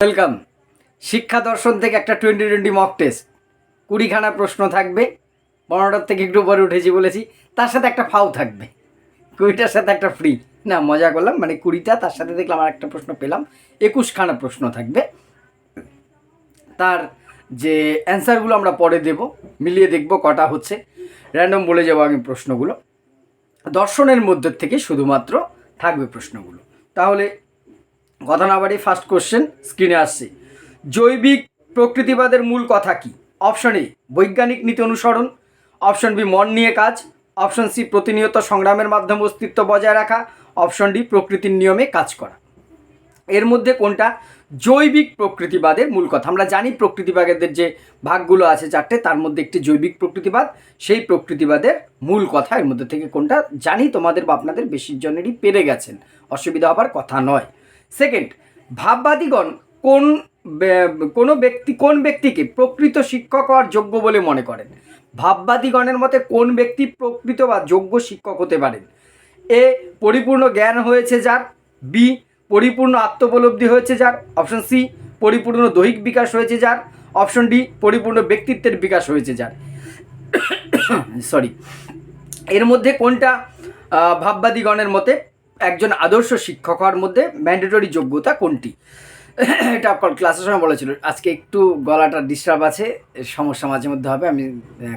Welcome শিক্ষা দর্শন থেকে একটা টোয়েন্টি টোয়েন্টি মক টেস্ট কুড়িখানা প্রশ্ন থাকবে পনেরোটার থেকে একটু পরে উঠেছি বলেছি, তার সাথে একটা ফাও থাকবে। কুড়িটার সাথে একটা ফ্রি না, মজা করলাম মানে কুড়িটা, তার সাথে দেখলাম আর একটা প্রশ্ন পেলাম, একুশখানা প্রশ্ন থাকবে। তার যে অ্যান্সারগুলো আমরা পরে দেব, মিলিয়ে দেখব কটা হচ্ছে। র্যান্ডম বলে যাব আমি প্রশ্নগুলো। দর্শনের মধ্যে থেকে শুধুমাত্র থাকবে প্রশ্নগুলো। তাহলে কথা বাড়ি ফার্স্ট কোশ্চেন স্ক্রিনে আসছে। জৈবিক প্রকৃতিবাদের মূল কথা কি? অপশন এ বৈজ্ঞানিক নীতি অনুসরণ। অপশন বি মন নিয়ে কাজ। অপশন সি প্রতিনিয়ত সংগ্রামের মাধ্যমে অস্তিত্ব বজায় রাখা। অপশন ডি প্রকৃতির নিয়মে কাজ করা। এর মধ্যে কোনটা? জৈবিক প্রকৃতিবাদের মূল কথা। আমরা জানি প্রকৃতিবাদের যে ভাগগুলো আছে চারটে, তার মধ্যে একটি জৈবিক প্রকৃতিবাদ, সেই প্রকৃতিবাদের মূল কথা। এর মধ্যে থেকে কোনটা? জানি তোমাদের বা আপনাদের বেশির জনেরই পেরে গেছেন। অসুবিধা হবার কথা নয়। সেকেন্ড ভাববাদীগণ কোন কোনো ব্যক্তি, কোন ব্যক্তিকে প্রকৃত শিক্ষক হওয়ার যোগ্য বলে মনে করেন? ভাববাদীগণের মতে কোন ব্যক্তি প্রকৃত বা যোগ্য শিক্ষক হতে পারেন? এ, পরিপূর্ণ জ্ঞান হয়েছে যার। বি, পরিপূর্ণ আত্মোপলব্ধি হয়েছে যার। অপশন সি, পরিপূর্ণ দৈহিক বিকাশ হয়েছে যার। অপশন ডি, পরিপূর্ণ ব্যক্তিত্বের বিকাশ হয়েছে যার। সরি এর মধ্যে কোনটা ভাববাদীগণের মতে একজন আদর্শ শিক্ষক হওয়ার মধ্যে ম্যান্ডেটরি যোগ্যতা কোনটি? এটা আপনার ক্লাসের সময় বলেছিল আজকে একটু গলাটা ডিস্টার্ব আছে, সমস্যা মাঝে মধ্যে হবে, আমি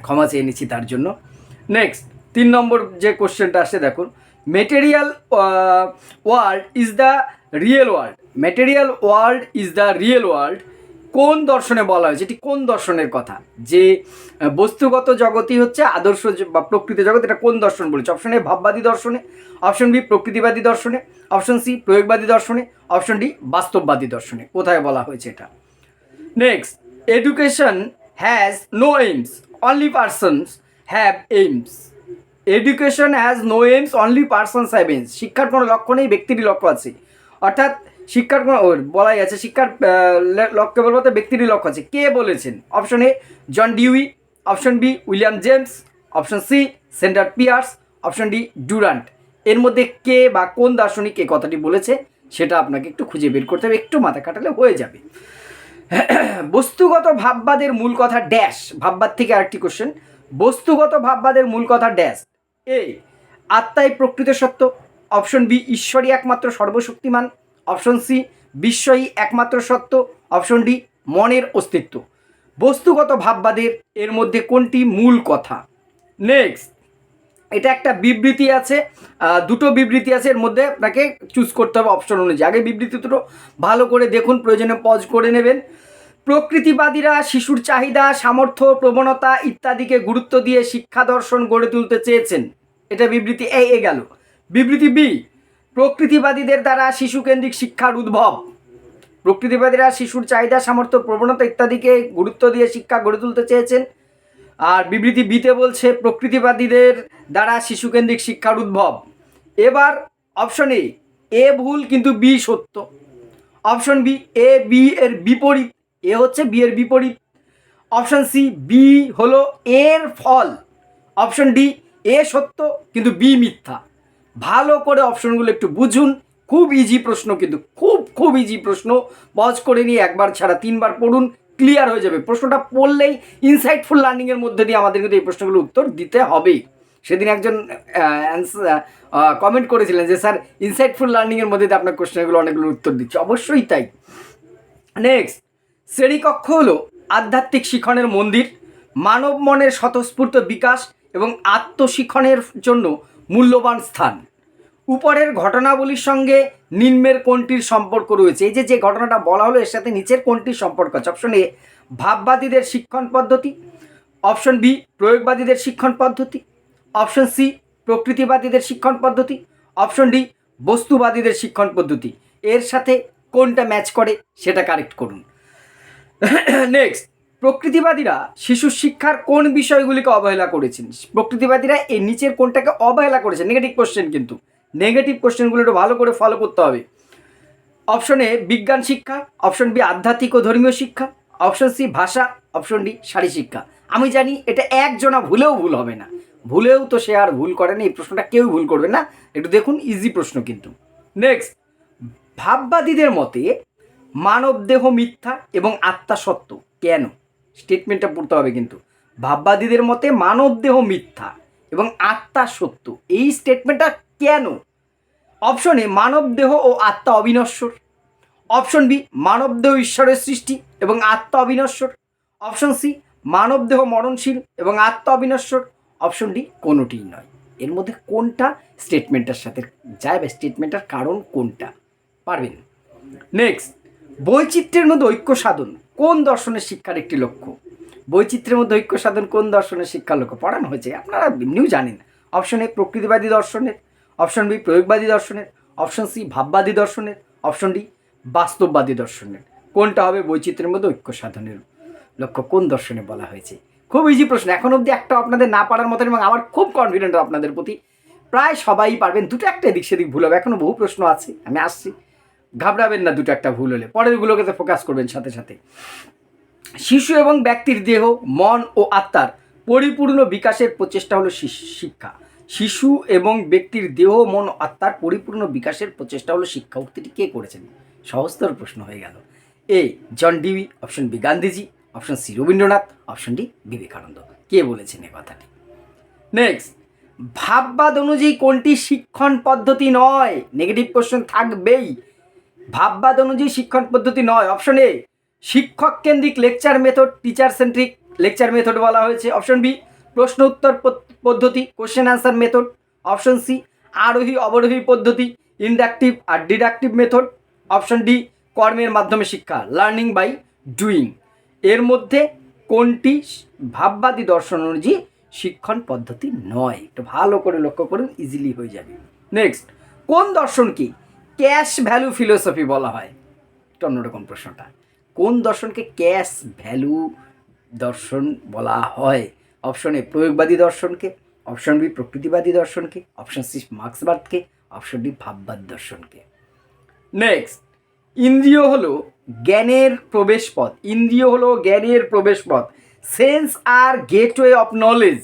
ক্ষমা চেয়ে নিচ্ছি তার জন্য। নেক্সট তিন নম্বর যে কোশ্চেনটা আসছে, দেখুন। Material world is the real world material world is the real world কোন দর্শনে বলা হয়েছে? এটি কোন দর্শনের কথা? যে বস্তুগত জগতই হচ্ছে আদর্শ বা প্রকৃতি জগৎ, এটা কোন দর্শন বলেছে? অপশন এ, ভাববাদী দর্শনে, অপশন বি, প্রকৃতিবাদী দর্শনে, অপশন সি, প্রয়োগবাদী দর্শনে, অপশন ডি, বাস্তববাদী দর্শনে। কোথায় বলা হয়েছে এটা? Next education has no aims only persons have aims education has no aims only persons have aims শিক্ষার কোনো লক্ষ্য নেই, ব্যক্তিরই লক্ষ্য আছে। অর্থাৎ শিক্ষার বলাই আছে, শিক্ষার লক্ষ্য বলতে ব্যক্তিরই লক্ষ্য আছে। কে বলেছেন? Option A, John Dewey, option B, William James, option C Sanders Peirce, option D, Durant. এর মধ্যে কে বা কোন দার্শনিক কে কথাটি বলেছে, সেটা আপনাকে একটু খুঁজে বের করতে হবে, একটু মাথা কাটালে হয়ে যাবে। বস্তুগত ভাববাদের মূল কথা ড্যাশ। ভাববাদ থেকে আরেকটি কোশ্চেন। বস্তুগত ভাববাদের মূল কথা ড্যাশ। এ, আত্মাই প্রকৃত সত্য। অপশন বি, ঈশ্বরই একমাত্র সর্বশক্তিমান। অপশন সি বিশ্বই একমাত্র সত্য। অপশন ডি, মনের অস্তিত্ব। বস্তুগত ভাববাদের এর মধ্যে কোনটি মূল কথা? নেক্সট এটা একটা বিবৃতি আছে। দুটো বিবৃতি আছে, এর মধ্যে আপনাকে চুজ করতে হবে অপশন অনুযায়ী। আগে বিবৃতি দুটো ভালো করে দেখুন, প্রয়োজনে পজ করে নেবেন। প্রকৃতিবাদীরা শিশুর চাহিদা, সামর্থ্য, প্রবণতা ইত্যাদিকে গুরুত্ব দিয়ে শিক্ষা দর্শন গড়ে তুলতে চেয়েছেন। এটা বিবৃতি এ এ গেল। বিবৃতি বি প্রকৃতিবাদীদের দ্বারা শিশুকেন্দ্রিক শিক্ষার উদ্ভব। প্রকৃতিবাদীরা শিশুর চাহিদা, সামর্থ্য, প্রবণতা ইত্যাদিকে গুরুত্ব দিয়ে শিক্ষা গড়ে তুলতে চেয়েছেন। আর বিবৃতি বিতে বলছে, প্রকৃতিবাদীদের দ্বারা শিশুকেন্দ্রিক শিক্ষার উদ্ভব। এবার অপশন এ এ ভুল কিন্তু বি সত্য। অপশন বি, এ, বি এর বিপরীত। এ হচ্ছে বি এর বিপরীত। অপশন সি, বি হলো এর ফল। অপশন ডি, এ সত্য, কিন্তু বি মিথ্যা। ভালো করে অপশনগুলো একটু বুঝুন। খুব ইজি প্রশ্ন কিন্তু, খুব খুব ইজি প্রশ্ন। পজ করে নিয়ে একবার ছাড়া তিনবার পড়ুন ক্লিয়ার হয়ে যাবে। প্রশ্নটা পড়লেই ইনসাইটফুল লার্নিংয়ের মধ্যে দিয়ে আমাদের কিন্তু এই প্রশ্নগুলো উত্তর দিতে হবে। সেদিন একজন কমেন্ট করেছিলেন যে, স্যার ইনসাইটফুল লার্নিংয়ের মধ্যে দিয়ে আপনার কোশ্চেনগুলো অনেকগুলো উত্তর দিচ্ছে। অবশ্যই তাই। নেক্সট শ্রেণীকক্ষ হলো আধ্যাত্মিক শিখনের মন্দির, মানব মনের স্বতঃস্ফূর্ত বিকাশ এবং আত্মশিক্ষণের জন্য মূল্যবান স্থান। উপরের ঘটনাবলীর সঙ্গে নিম্নের কোনটির সম্পর্ক রয়েছে? এই যে যে ঘটনাটা বলা হলো, এর সাথে নিচের কোনটির সম্পর্ক আছে? অপশন এ ভাববাদীদের শিক্ষণ পদ্ধতি। অপশন বি প্রয়োগবাদীদের শিক্ষণ পদ্ধতি। অপশন সি প্রকৃতিবাদীদের শিক্ষণ পদ্ধতি। অপশন ডি বস্তুবাদীদের শিক্ষণ পদ্ধতি। এর সাথে কোনটা ম্যাচ করে, সেটা কারেক্ট করুন। নেক্সট প্রকৃতিবাদীরা শিশুর শিক্ষার কোন বিষয়গুলিকে অবহেলা করেছেন? প্রকৃতিবাদীরা এই নিচের কোনটাকে অবহেলা করেছেন? নেগেটিভ কোশ্চেন কিন্তু। নেগেটিভ কোশ্চেনগুলো একটু ভালো করে ফলো করতে হবে। অপশন এ বিজ্ঞান শিক্ষা অপশন বি আধ্যাত্মিক ও ধর্মীয় শিক্ষা অপশন সি ভাষা অপশন ডি শারী শিক্ষা। আমি জানি এটা একজনা ভুলেও ভুল হবে না। ভুলেও তো সে আর ভুল করে না, এই প্রশ্নটা কেউ ভুল করবে না। একটু দেখুন ইজি প্রশ্ন কিন্তু। নেক্সট ভাববাদীদের মতে মানব দেহ মিথ্যা এবং আত্মা সত্য। কেন? স্টেটমেন্টটা পড়তে হবে কিন্তু। ভাববাদীদের মতে মানব দেহ মিথ্যা এবং আত্মা সত্য। এই স্টেটমেন্টটা কেন? অপশন এ মানব দেহ ও আত্মা অবিনশ্বর। অপশন বি মানব দেহ ঈশ্বরের সৃষ্টি এবং আত্মা অবিনশ্বর। অপশন সি মানব দেহ মরণশীল এবং আত্মা অবিনশ্বর। অপশন ডি কোনোটিই নয়। এর মধ্যে কোনটা স্টেটমেন্টের সাথে যায় বা স্টেটমেন্টের কারণ কোনটা? পারবেন? নেক্সট বৈচিত্র্যের মধ্যে ঐক্য সাধন, কোন দর্শনের শিক্ষার একটি লক্ষ্য? বৈচিত্র্যের মধ্যে ঐক্য সাধন, কোন দর্শনের শিক্ষার লক্ষ্য? পড়ানো হয়েছে, আপনারা এমনিও জানেন। অপশন এ প্রকৃতিবাদী দর্শনের। অপশন বি, প্রয়োগবাদী দর্শনের। অপশন সি, ভাববাদী দর্শনের। অপশন ডি, বাস্তববাদী দর্শনের। কোনটা হবে বৈচিত্র্যের মধ্যে ঐক্য সাধনের? লক্ষ্য, কোন দর্শনে বলা হয়েছে? খুব ইজি প্রশ্ন। এখন অবধি একটা আপনাদের না পারার মতন এবং আমার খুব কনফিডেন্ট আপনাদের প্রতি। প্রায় সবাই পারবেন দুটো একটা এদিক সেদিক ভুল হবে। এখনও বহু প্রশ্ন আছে, আমি আসছি। ঘাবড়াবেন না দুটো একটা ভুল হলে। পরেরগুলোকে তো ফোকাস করবেন সাথে সাথে। শিশু এবং ব্যক্তির দেহ, মন ও আত্মার পরিপূর্ণ বিকাশের প্রচেষ্টা হলো শিক্ষা। শিশু এবং ব্যক্তির দেহ, মন, আত্মার পরিপূর্ণ বিকাশের প্রচেষ্টা হলো শিক্ষা উক্তিটি কে করেছেন? সহস্তর প্রশ্ন হয়ে গেল। A, John Dewey option B, Gandhiji, option C, Rabindranath, option D, Vivekananda. কে বলেছেন এ কথাটি? নেক্সট, ভাববাদ অনুযায়ী কোনটি শিক্ষণ পদ্ধতি নয়? নেগেটিভ কোশ্চেন থাকবেই। ভাববাদ অনুযায়ী শিক্ষণ পদ্ধতি নয়। অপশন এ, শিক্ষক কেন্দ্রিক lecture method, teacher centric lecture method বলা হয়েছে। অপশন বি প্রশ্ন উত্তর পদ- পদ্ধতি question answer method option C আরোহী অবরোহী পদ্ধতি ইন্ডাকটিভ আর ডিডাকটিভ মেথড অপশন ডি কর্মের মাধ্যমে শিক্ষা লার্নিং বাই ডুইং এর মধ্যে কোনটি ভাববাদী দর্শন অনুযায়ী শিক্ষণ পদ্ধতি নয়? একটু ভালো করে লক্ষ্য করুন ইজিলি হয়ে যাবে। নেক্সট কোন দর্শনকে ক্যাশ ভ্যালু ফিলোসফি বলা হয়? একটু অন্যরকম প্রশ্নটা। কোন দর্শনকে ক্যাশ ভ্যালু দর্শন বলা হয়? অপশন এ প্রয়োগবাদী দর্শনকে। অপশন বি প্রকৃতিবাদী দর্শনকে। অপশন সি মার্ক্সবাদকে। অপশন ডি ভাববাদ দর্শনকে। নেক্সট ইন্দ্রিয় হলো জ্ঞানের প্রবেশপথ। ইন্দ্রিয় হলো জ্ঞানের প্রবেশপথ। Sense are gateway of knowledge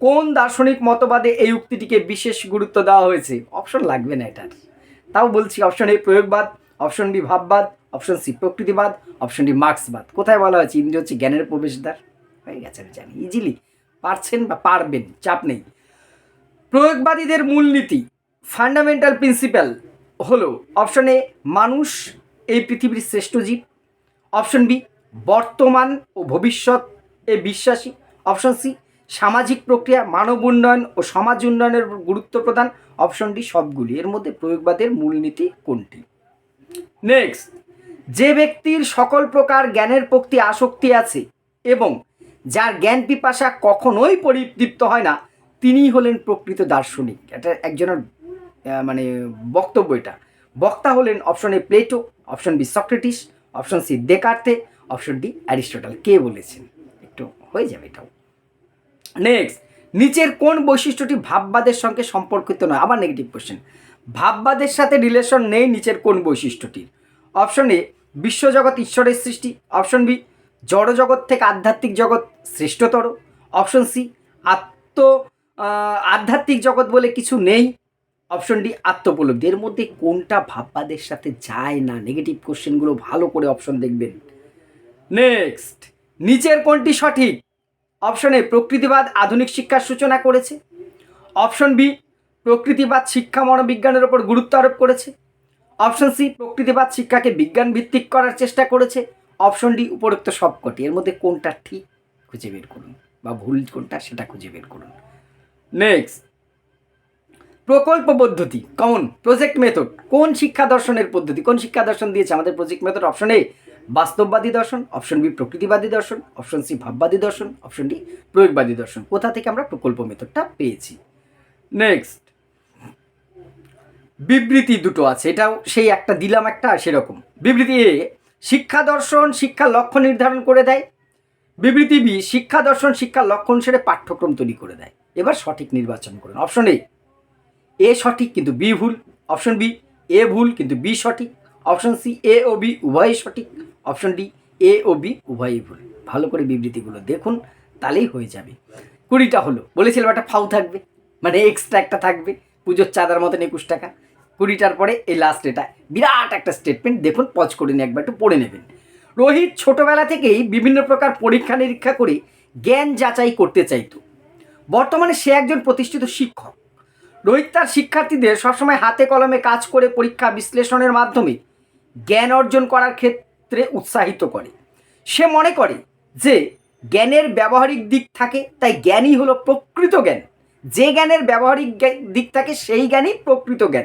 কোন দার্শনিক মতবাদে এই উক্তিটিকে বিশেষ গুরুত্ব দেওয়া হয়েছে? অপশন লাগবে না এটার। তাও বলছি অপশন এ প্রয়োগবাদ। অপশন বি ভাববাদ। অপশন সি প্রকৃতিবাদ। অপশন ডি মার্ক্সবাদ। কোথায় বলা হয়েছে? ইন্দ্রিয় হচ্ছে জ্ঞানের প্রবেশদ্বার। হয়ে গেছে, আমি জানি ইজিলি পারছেন বা পারবেন, চাপ নেই। প্রয়োগবাদীদের মূলনীতি ফান্ডামেন্টাল প্রিন্সিপাল হলো অপশন এ মানুষ, এই পৃথিবীর শ্রেষ্ঠ জীব। অপশন বি বর্তমান ও ভবিষ্যৎ, এ বিশ্বাসী। অপশন সি সামাজিক প্রক্রিয়া, মানব উন্নয়ন ও সমাজ উন্নয়নের গুরুত্ব প্রদান। অপশন ডি সবগুলি। এর মধ্যে প্রয়োগবাদের মূলনীতি কোনটি? নেক্সট যে ব্যক্তির সকল প্রকার জ্ঞানের প্রতি আসক্তি আছে এবং যার জ্ঞান পিপাসা কখনোই পরিতৃপ্ত হয় না, তিনিই হলেন প্রকৃত দার্শনিক। এটা একজনের মানে বক্তব্য এটা। বক্তা হলেন option A Plato option B Socrates option C Descartes option D Aristotle কে বলেছেন? একটু হয়ে যাবে এটাও। নেক্সট নিচের কোন বৈশিষ্ট্যটি ভাববাদের সঙ্গে সম্পর্কিত নয়? আবার নেগেটিভ কোশ্চেন ভাববাদের সাথে রিলেশন নেই নিচের কোন বৈশিষ্ট্যটির। অপশন এ বিশ্বজগৎ ঈশ্বরের সৃষ্টি। অপশন বি জড়জগৎ থেকে আধ্যাত্মিক জগৎ শ্রেষ্ঠতর অপশন সি আত্ম আধ্যাত্মিক জগৎ বলে কিছু নেই। অপশন ডি আত্মোপলব্ধি। এর মধ্যে কোনটা ভাববাদের সাথে যায় না? নেগেটিভ কোশ্চেনগুলো ভালো করে অপশন দেখবেন। নেক্সট নিচের কোনটি সঠিক? অপশন এ প্রকৃতিবাদ আধুনিক শিক্ষার সূচনা করেছে। অপশন বি প্রকৃতিবাদ শিক্ষা মনোবিজ্ঞানের ওপর গুরুত্ব আরোপ করেছে। অপশন সি প্রকৃতিবাদ শিক্ষাকে বিজ্ঞান ভিত্তিক করার চেষ্টা করেছে। অপশন ডি উপরোক্ত সবকটি। এর মধ্যে কোনটা ঠিক খুঁজে বের করুন বা ভুল কোনটা সেটা খুঁজে বের করুন। নেক্সট প্রকল্প পদ্ধতি কমন প্রজেক্ট মেথড কোন শিক্ষা দর্শনের পদ্ধতি? কোন শিক্ষা দর্শন দিয়েছে? আমাদের প্রজেক্ট মেথড অপশন এ বাস্তববাদী দর্শন অপশন বি প্রকৃতিবাদী দর্শন অপশন সি ভাববাদী দর্শন অপশন ডি প্রয়োগবাদী দর্শন। কোথা থেকে আমরা প্রকল্প মেথডটা পেয়েছি? নেক্সট বিবৃতি দুটো আছে। এটাও সেই একটা, দিলাম একটা, সেরকম। বিবৃতি এ শিক্ষা দর্শন শিক্ষার লক্ষ্য নির্ধারণ করে দেয়। বিবৃতি বি, শিক্ষা দর্শন শিক্ষার লক্ষ্য অনুসারে পাঠ্যক্রম তৈরি করে দেয়। এবার সঠিক নির্বাচন করুন। অপশন এ এ সঠিক কিন্তু বি ভুল। অপশন বি, এ ভুল কিন্তু বি সঠিক। অপশন সি, এ ও বি উভয়ই সঠিক। অপশন ডি, এ ও বি উভয়ই ভুল। ভালো করে বিবৃতিগুলো দেখুন, তাহলেই হয়ে যাবে। কুড়িটা হলো। বলেছিলাম একটা ফাউ থাকবে মানে এক্সট্রা একটা থাকবে। পুজোর চাঁদার মতন একুশ টাকা। কুড়িটার পরে এই লাস্ট এটা বিরাট একটা স্টেটমেন্ট দেখুন পজ করে নিয়ে একবার একটু পড়ে নেবেন। রোহিত ছোটবেলা থেকেই বিভিন্ন প্রকার পরীক্ষা নিরীক্ষা করে জ্ঞান যাচাই করতে চাইতো। বর্তমানে সে একজন প্রতিষ্ঠিত শিক্ষক। রোহিত তার শিক্ষার্থীদের সবসময় হাতে কলমে কাজ করে পরীক্ষা বিশ্লেষণের মাধ্যমে জ্ঞান অর্জন করার ক্ষেত্রে উৎসাহিত করে। সে মনে করে যে জ্ঞানের ব্যবহারিক দিক থাকে, তাই জ্ঞানই হলো প্রকৃত জ্ঞান। যে জ্ঞানের ব্যবহারিক দিক থাকে, সেই জ্ঞানই প্রকৃত জ্ঞান।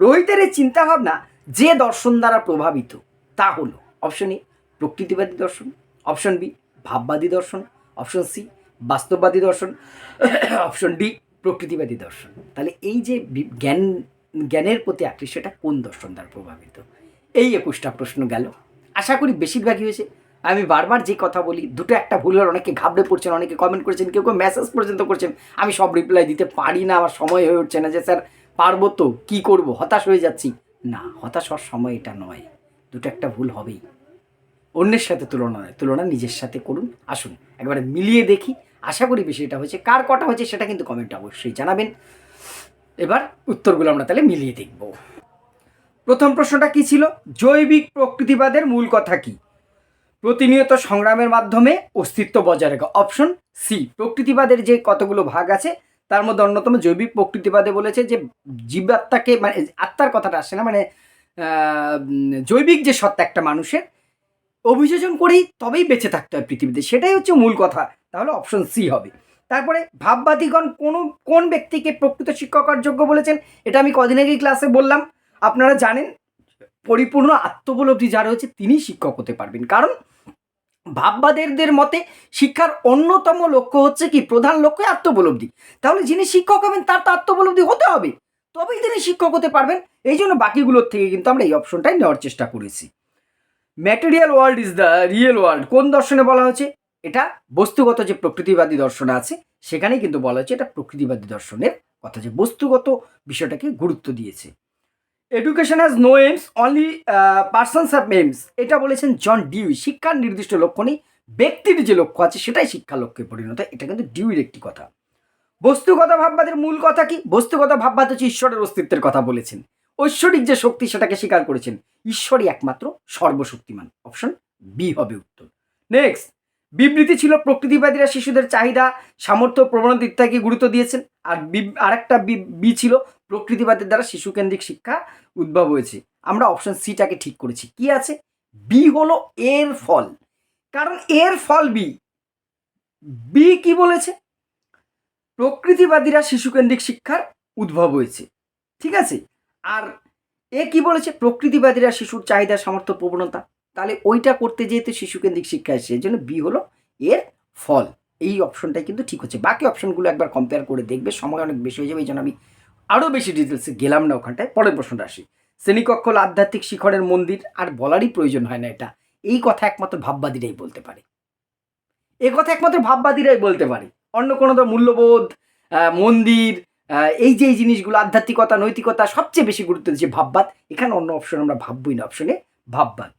রোহিতের এই চিন্তাভাবনা যে দর্শন দ্বারা প্রভাবিত, তা হলো অপশন এ প্রকৃতিবাদী দর্শন অপশন বি ভাববাদী দর্শন অপশন সি বাস্তববাদী দর্শন অপশন ডি প্রকৃতিবাদী দর্শন। তাহলে এই যে জ্ঞান, জ্ঞানের প্রতি আকৃষ্ট আকৃষ্টটা কোন দর্শন দ্বারা প্রভাবিত? এই একুশটা প্রশ্ন গেল। আশা করি বেশিরভাগই হয়েছে। আমি বারবার যে কথা বলি, দুটো একটা ভুল হলে অনেকে ঘাবড়ে পড়ছেন, অনেকে কমেন্ট করেছেন, কেউ কেউ মেসেজ পর্যন্ত করছেন। আমি সব রিপ্লাই দিতে পারি না, আমার সময় হয়ে উঠছে না যে, স্যার পারব তো, কী করব? হতাশ হয়ে যাচ্ছি। না, হতাশ হওয়ার সময় এটা নয়। দুটো একটা ভুল হবেই। অন্যের সাথে তুলনা নয়। তুলনা নিজের সাথে করুন, আসুন। একবারে মিলিয়ে দেখি। আশা করি বিষয়টা হয়েছে। কার কটা হয়েছে সেটা কিন্তু কমেন্টে অবশ্যই জানাবেন। এবার উত্তরগুলো আমরা তাহলে মিলিয়ে দেখব। প্রথম প্রশ্নটা কি ছিল? জৈবিক প্রকৃতিবাদের মূল কথা কি? প্রতিনিয়ত সংগ্রামের মাধ্যমে অস্তিত্ব বজায় রাখা। অপশন সি, প্রকৃতিবাদের যে কতগুলো ভাগ আছে তার মধ্যে অন্যতম জৈবিক প্রকৃতিবাদে বলেছে যে জীবাত্মাকে মানে আত্মার কথাটা আসে না মানে জৈবিক যে সত্তা একটা মানুষের, অভিযোজন করেই তবেই বেঁচে থাকতে হয় পৃথিবীতে। সেটাই হচ্ছে মূল কথা। তাহলে অপশন সি হবে। তারপরে ভাববাদীগণ কোন কোন ব্যক্তিকে প্রকৃত শিক্ষক হওয়ার যোগ্য বলেছেন, এটা আমি কদিন আগেই ক্লাসে বললাম। আপনারা জানেন, পরিপূর্ণ আত্মোপলব্ধি যার হচ্ছে তিনি শিক্ষক হতে পারবেন। কারণ ভাববাদের মতে শিক্ষার অন্যতম লক্ষ্য হচ্ছে কি? প্রধান লক্ষ্য আত্মোপলব্ধি। তাহলে যিনি শিক্ষক হবেন, তার তো আত্মোপলব্ধি হতে হবে। তবেই তিনি শিক্ষক হতে পারবেন। এই জন্য বাকিগুলোর থেকে কিন্তু আমরা এই অপশনটাই নেওয়ার চেষ্টা করেছি। Material world is the real world কোন দর্শনে বলা হয়েছে? এটা বস্তুগত যে প্রকৃতিবাদী দর্শন আছে, সেখানেই কিন্তু বলা হয়েছে এটা প্রকৃতিবাদী দর্শনের কথা যে বস্তুগত বিষয়টাকে গুরুত্ব দিয়েছে। Education has no aims only persons have aims এটা বলেছেন জন ডিউই শিক্ষার নির্দিষ্ট লক্ষ্য নেই, ব্যক্তির যে লক্ষ্য আছে সেটাই শিক্ষা লক্ষ্যে পরিণত। এটা কিন্তু ডিউইর একটি কথা। বস্তুগত ভাববাদের মূল কথা কি? বস্তুগত ভাববাদ হচ্ছে ঈশ্বরের অস্তিত্বের কথা বলেছেন। ঐশ্বরিক যে শক্তি সেটাকে স্বীকার করেছেন, ঈশ্বরই একমাত্র সর্বশক্তিমান। অপশন বি হবে উত্তর। নেক্সট বিবৃতি ছিল প্রকৃতিবাদীরা শিশুদের চাহিদা, সামর্থ্য, প্রবণতা ইত্যাদি গুরুত্ব দিয়েছেন। আর আরেকটা বি ছিল প্রকৃতিবাদের দ্বারা শিশুকেন্দ্রিক শিক্ষা উদ্ভব হয়েছে। আমরা অপশন সিটাকে ঠিক করেছি। কি আছে? বি হলো এর ফল। কারণ এর ফল বি বি কি বলেছে? প্রকৃতিবাদীরা শিশুকেন্দ্রিক শিক্ষার উদ্ভব হয়েছে। ঠিক আছে? আর এ কি বলেছে? প্রকৃতিবাদীরা শিশুর চাহিদা, সামর্থ্য, প্রবণতা। তাহলে ওইটা করতে যেহেতু শিশুকেন্দ্রিক শিক্ষা এসেছে, এই জন্য বি হলো এর ফল। এই অপশনটাই কিন্তু ঠিক হচ্ছে। বাকি অপশনগুলো একবার কম্পেয়ার করে দেখবে। সময় অনেক বেশি হয়ে যাবে, এই জন্য আমি আরও বেশি ডিটেলসে গেলাম না ওখানটায়, পরের প্রশ্নটা আসি। শ্রেণীকক্ষ হলো আধ্যাত্মিক শিখরের মন্দির আর বলারই প্রয়োজন হয় না এটা। এই কথা একমাত্র ভাববাদীরাই বলতে পারে। এ কথা একমাত্র ভাববাদীরাই বলতে পারে। অন্য কোনো তো মূল্যবোধ মন্দির এই যে এই জিনিসগুলো, আধ্যাত্মিকতা, নৈতিকতা সবচেয়ে বেশি গুরুত্ব দিচ্ছে ভাববাদ। এখানে অন্য অপশন আমরা ভাববই না অপশনে ভাববাদ।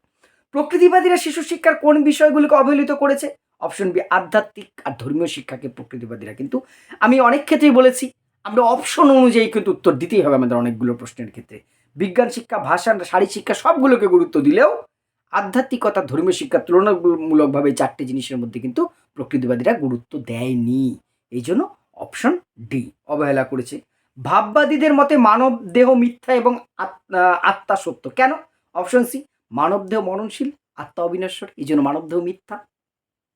প্রকৃতিবাদীরা শিশু শিক্ষার কোন বিষয়গুলোকে অবহেলিত করেছে? অপশন বি আধ্যাত্মিক আর ধর্মীয় শিক্ষাকে প্রকৃতিবাদীরা। কিন্তু আমি অনেক ক্ষেত্রেই বলেছি আমরা অপশন অনুযায়ী কিন্তু উত্তর দিতেই হবে আমাদের অনেকগুলো প্রশ্নের ক্ষেত্রে। বিজ্ঞান শিক্ষা, ভাষা শারীর শিক্ষা সবগুলোকে গুরুত্ব দিলেও আধ্যাত্মিকতা, ধর্মীয় শিক্ষা তুলনামূলকভাবে চারটে জিনিসের মধ্যে কিন্তু প্রকৃতিবাদীরা গুরুত্ব দেয়নি। এই জন্য অপশন ডি অবহেলা করেছে। ভাববাদীদের মতে মানব দেহ মিথ্যা এবং আত- আত্মা সত্য। কেন? অপশন সি মানব দেহ মরণশীল, আত্মা অবিনশ্বর। এই জন্য মানব দেহ মিথ্যা।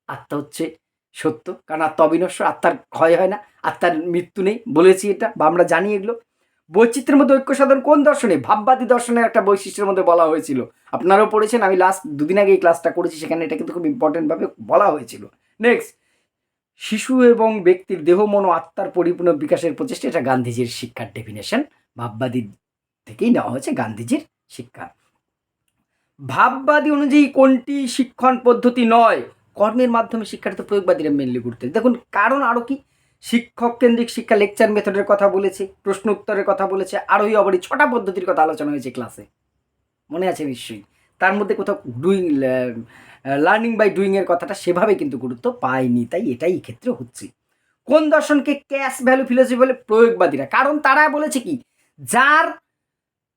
আত্মা হচ্ছে সত্য। কারণ আত্মা অবিনশ্বর, আত্মার ক্ষয় হয় না, আত্মার মৃত্যু নেই। বলেছি এটা বা আমরা জানি এগুলো। বৈচিত্র্যের মধ্যে ঐক্য সাধন কোন দর্শনে? ভাববাদী দর্শনের একটা বৈশিষ্ট্যের মধ্যে বলা হয়েছিল। আপনারাও পড়েছেন, আমি লাস্ট দুদিন আগে এই ক্লাসটা করেছি, সেখানে এটা কিন্তু খুব ইম্পর্টেন্টভাবে বলা হয়েছিল। নেক্সট শিশু এবং ব্যক্তির দেহ, মন আত্মার পরিপূর্ণ বিকাশের প্রচেষ্টা, এটা গান্ধীজির শিক্ষার ডেফিনেশন ভাববাদী থেকেই নেওয়া হয়েছে গান্ধীজির শিক্ষা। ভাববাদী অনুযায়ী কোনটি শিক্ষণ পদ্ধতি নয়? কর্মের মাধ্যমে শিক্ষাটা তো প্রয়োগবাদীরা মেনলি গুরুত্ব দেখুন, কারণ আরও কি? শিক্ষক কেন্দ্রিক শিক্ষা লেকচার মেথডের কথা বলেছে, প্রশ্ন উত্তরের কথা বলেছে আরোই অবরই ছটা পদ্ধতির কথা আলোচনা হয়েছে ক্লাসে মনে আছে নিশ্চয়ই। তার মধ্যে কোথাও ডুইং লার্নিং বাই ডুইংয়ের কথাটা সেভাবে কিন্তু গুরুত্ব পায়নি, তাই এটাই ক্ষেত্রে হচ্ছে। কোন দর্শনকে ক্যাশ ভ্যালু ফিলোসফি বলে প্রয়োগবাদীরা কারণ তারা বলেছে কি? যার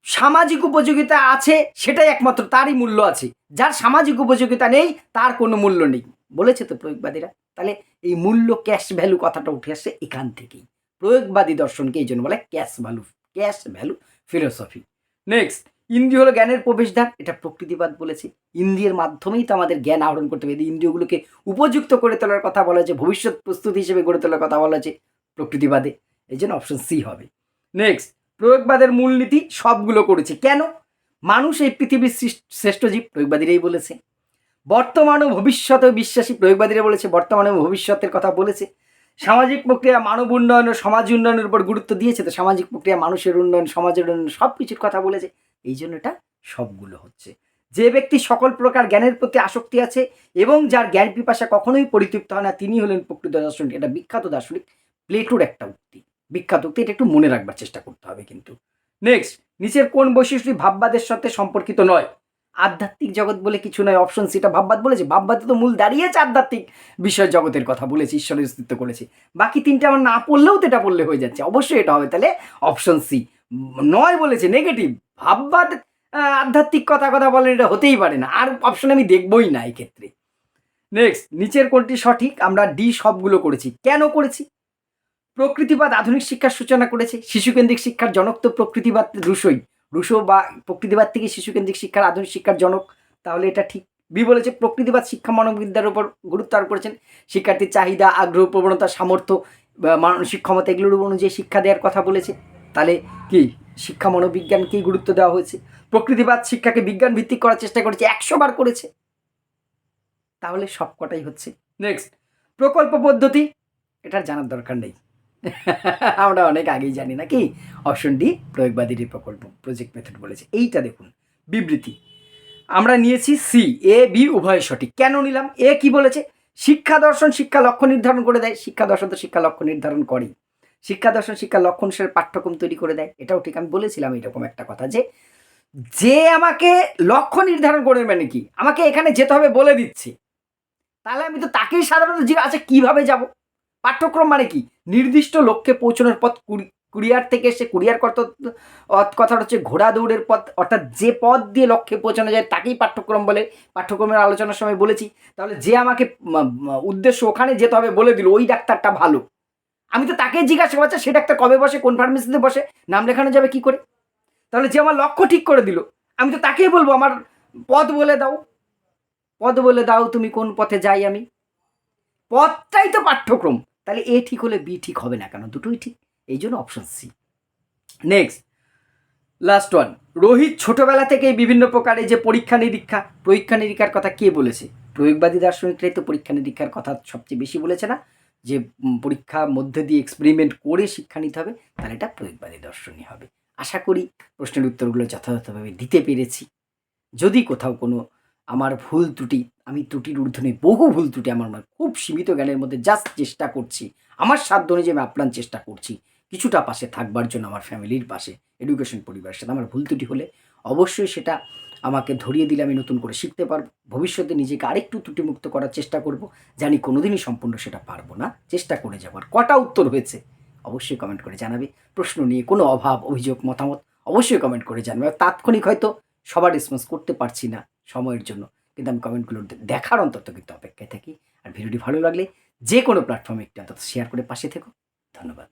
সামাজিক উপযোগিতা আছে, সেটাই একমাত্র তারই মূল্য আছে। যার সামাজিক উপযোগিতা নেই, তার কোনো মূল্য নেই। বলেছে তো প্রয়োগবাদীরা। তাহলে এই মূল্য ক্যাশ ভ্যালু কথাটা উঠে আসছে এখান থেকেই। প্রয়োগবাদী দর্শনকে এই জন্য বলে cash value cash value philosophy next ইন্দ্রিয় হলো জ্ঞানের প্রবেশদ্বার, এটা প্রকৃতিবাদ বলেছে। ইন্দ্রিয়ের মাধ্যমেই তো আমাদের জ্ঞান আহরণ করতে হবে। ইন্দ্রিয়গুলোকে উপযুক্ত করে তোলার কথা বলা হয়েছে, ভবিষ্যৎ প্রস্তুতি হিসেবে গড়ে তোলার কথা বলা হয়েছে প্রকৃতিবাদে। এই জন্য অপশন সি হবে। নেক্সট প্রয়োগবাদের মূলনীতি সবগুলো করেছে। কেন? মানুষ এই পৃথিবীর শ্রেষ্ঠ জীব, প্রয়োগবাদীরাই বলেছে। বর্তমান ও ভবিষ্যতে বিশ্বাসী প্রয়োগবাদীরা বলেছে, বর্তমানে ভবিষ্যতের কথা বলেছে। সামাজিক প্রক্রিয়া মানব উন্নয়ন ও সমাজ উন্নয়নের উপর গুরুত্ব দিয়েছে, তো সামাজিক প্রক্রিয়া, মানুষের উন্নয়ন, সমাজের উন্নয়ন সব কিছুর কথা বলেছে। এই জন্য এটা সবগুলো হচ্ছে। যে ব্যক্তি সকল প্রকার জ্ঞানের প্রতি আসক্তি আছে এবং যার জ্ঞান পিপাসা কখনোই পরিতৃপ্ত হয় না, তিনি হলেন প্রকৃত দার্শনিক। এটা বিখ্যাত দার্শনিক প্লেটোর একটা উক্তি। বিখ্যাত উক্তি এটা একটু মনে রাখবার চেষ্টা করতে হবে কিন্তু। নেক্সট নিচের কোন বৈশিষ্ট্যটি ভাববাদের সাথে সম্পর্কিত নয়? আধ্যাত্মিক জগৎ বলে কিছু নয় অপশন সিটা ভাববাদ বলেছে। ভাববাদে তো মূল দাঁড়িয়েছে আধ্যাত্মিক বিষয় জগতের কথা বলেছে, ঈশ্বরের অস্তিত্ব করেছে। বাকি তিনটা আমার না পড়লেও তো এটা পড়লে হয়ে যাচ্ছে। অবশ্যই এটা হবে। তাহলে অপশন সি নয় বলেছে নেগেটিভ ভাববাদ আধ্যাত্মিক কথা কথা বলেন, এটা হতেই পারে না। আর অপশন আমি দেখবই না এই ক্ষেত্রে নেক্সট নিচের কোনটি সঠিক? আমরা ডি সবগুলো করেছি। কেন করেছি? প্রকৃতিবাদ আধুনিক শিক্ষার সূচনা করেছে, শিশুকেন্দ্রিক শিক্ষার জনক তো প্রকৃতিবাদ রুশোই। রুশো বা প্রকৃতিবাদ থেকে শিশুকেন্দ্রিক শিক্ষার আধুনিক শিক্ষার জনক, তাহলে এটা ঠিক। বি বলেছে, প্রকৃতিবাদ শিক্ষা মানববিদ্যার উপর গুরুত্ব আরোপ করেছেন। শিক্ষার্থীর চাহিদা, আগ্রহ, প্রবণতা, সামর্থ্য মানসিক ক্ষমতা, এগুলোর উপর অনুযায়ী শিক্ষা দেওয়ার কথা বলেছে। তাহলে কি, শিক্ষা মনোবিজ্ঞানকেই গুরুত্ব দেওয়া হয়েছে? প্রকৃতিবাদ শিক্ষাকে বিজ্ঞান ভিত্তিক করার চেষ্টা করেছে, একশো বার করেছে। তাহলে সব কটাই হচ্ছে। নেক্সট প্রকল্প পদ্ধতি, এটার জানার দরকার নেই। আমরা অনেক আগেই জানি নাকি? অপশন ডি প্রয়োগবাদীর প্রকল্প প্রজেক্ট মেথড বলেছে। এইটা দেখুন, বিবৃতি। আমরা নিয়েছি সি এ বি উভয় সঠিক। কেন নিলাম? এ কি বলেছে? শিক্ষা দর্শন, শিক্ষা লক্ষ্য নির্ধারণ করে দেয়। শিক্ষা দর্শন তো শিক্ষা লক্ষ্য নির্ধারণ করেই। শিক্ষা দর্শন, শিক্ষা লক্ষণ অনুসারে পাঠ্যক্রম তৈরি করে দেয়। এটাও ঠিক আমি বলেছিলাম এরকম একটা কথা যে যে আমাকে লক্ষ্য নির্ধারণ করে মানে কি আমাকে এখানে যেতে হবে বলে দিচ্ছে। তাহলে আমি তো তাকেই সাধারণত যে আচ্ছা কীভাবে যাব? পাঠ্যক্রম মানে কি? নির্দিষ্ট লক্ষ্যে পৌঁছানোর পথ কুরিয়ার থেকে এসে কুরিয়ার কর্ত কথাটা হচ্ছে ঘোড়া দৌড়ের পথ, অর্থাৎ যে পথ দিয়ে লক্ষ্যে পৌঁছানো যায় তাকেই পাঠ্যক্রম বলে, পাঠ্যক্রমের আলোচনার সময় বলেছি। তাহলে যে আমাকে উদ্দেশ্য ওখানে যেতে হবে বলে দিল, ওই ডাক্তারটা ভালো। আমি তো তাকে জিজ্ঞাসা করছি, সে ডাক্তার কবে বসে, কোন ফার্মেসিতে বসে, নাম লেখানো যাবে কি করে? তাহলে যে আমার লক্ষ্য ঠিক করে দিল, আমি তো তাকেই বলব, আমার পথ বলে দাও। পথ বলে দাও তুমি কোন পথে যাই আমি। পথটাই তো পাঠ্যক্রম। তাহলে এ ঠিক হলে বি ঠিক হবে না কেন? দুটোই ঠিক। এই জন্য option C next last one Rohit ছোটবেলা থেকেই বিভিন্ন প্রকারে যে পরীক্ষা নিরীক্ষা, পরীক্ষা নিরীক্ষার কথা কে বলেছে? প্রয়োগবাদী দার্শনিকরাই তো পরীক্ষা নিরীক্ষার কথা সবচেয়ে বেশি বলেছে না? যে পরীক্ষার মধ্যে দিয়ে এক্সপেরিমেন্ট করে শিক্ষা নিতে হবে, তাহলে এটা প্রয়োগবাদী দর্শনই হবে। আশা করি প্রশ্নের উত্তরগুলো যথাযথভাবে দিতে পেরেছি। যদি কোথাও কোনো আমার ভুল ত্রুটি, আমি ত্রুটির ঊর্ধ্বনে বহু ভুল ত্রুটি আমার মনে- খুব সীমিত জ্ঞানের মধ্যে জাস্ট চেষ্টা করছি। আমার সাধ্য অনুযায়ী আমি আপ্রাণ চেষ্টা করছি। কিছুটা পাশে থাকবার জন্য আমার ফ্যামিলির পাশে এডুকেশন পরিবারের সাথে। আমার ভুল ত্রুটি হলে অবশ্যই সেটা আমাকে ধরিয়ে দিলে আমি নতুন করে শিখতে পারব। ভবিষ্যতে নিজেকে আরেকটু ত্রুটিমুক্ত করার চেষ্টা করব। জানি কোনোদিনই সম্পূর্ণ সেটা পারব না। চেষ্টা করে যাবার কটা উত্তর হয়েছে? অবশ্যই কমেন্ট করে জানাবে। প্রশ্ন নিয়ে কোনো অভাব, অভিযোগ, মতামত অবশ্যই কমেন্ট করে জানাবে। তাৎক্ষণিক হয়তো সবার রেসপন্স করতে পারছি না। সময়ের জন্য। কিন্তু আমি কমেন্টগুলো দেখার অন্তত কিন্তু অপেক্ষায় থাকি। আর ভিডিওটি ভালো লাগলে যে কোনো প্ল্যাটফর্মে একটু অন্তত শেয়ার করে পাশে থেকো। ধন্যবাদ।